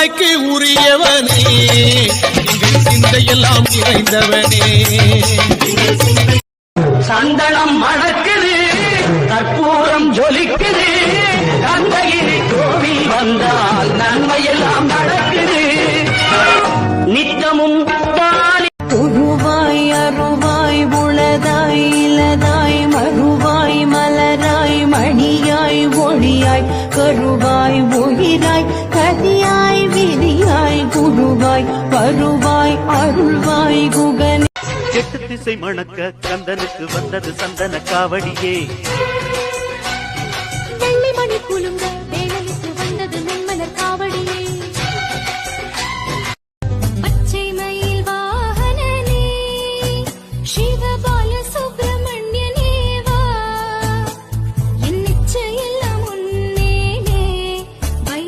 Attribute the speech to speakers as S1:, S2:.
S1: செவ்வாய்க்கு உரியவனே. எங்கள் சிந்தையெல்லாம் நிறைந்தவனே
S2: சந்தனம் மணக்குது கற்பூரம் ஜொலிக்குது. கந்தகிரி கோவில் வந்தால் நன்மையெல்லாம் நடக்குது. நித்தமும் தானே
S3: உருவாய் அருவாய் உளதாய் இலதாய் மறுவாய் மலராய் மணியாய் ஒளியாய் கருவாய் உயிராய். வருவாய் வருவாய் அருள்வாய் குகன்.
S4: எட்டு திசை மணக்க கந்தனுக்கு வந்தது சந்தன காவடியே.